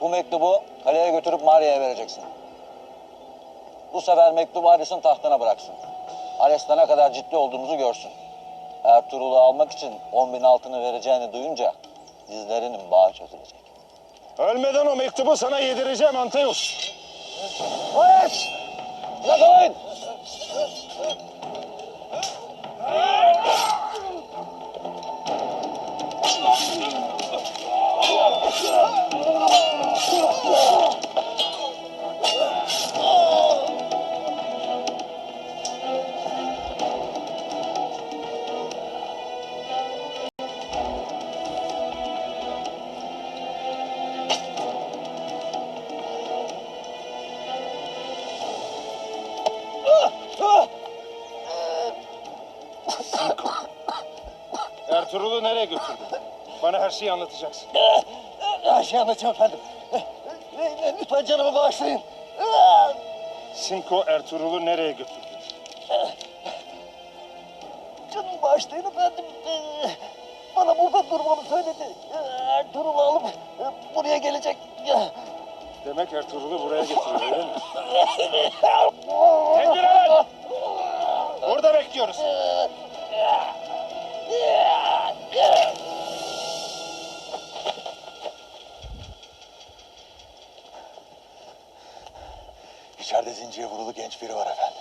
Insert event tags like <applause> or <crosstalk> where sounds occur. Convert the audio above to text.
Bu mektubu kaleye götürüp Maria'ya vereceksin. Bu sefer mektubu Ares'in tahtına bıraksın. Ares ne kadar ciddi olduğumuzu görsün. Ertuğrul'u almak için 10 bin altını vereceğini duyunca dizlerinin bağı çözülecek. Ölmeden o mektubu sana yedireceğim Anteus. Ares! Ertuğrul'u nereye götürdün? Bana her şeyi anlatacaksın. Her şeyi anlatacağım efendim. Lütfen canımı bağışlayın. Simko Ertuğrul'u nereye götürdü? Canımı bağışlayın efendim. Bana burada durmamı söyledi. Ertuğrul'u alıp buraya gelecek. Demek Ertuğrul'u buraya getiriyor öyle mi? <laughs> Tedbir alın! Burada bekliyoruz. İçeride zincire vurulu genç biri var efendim.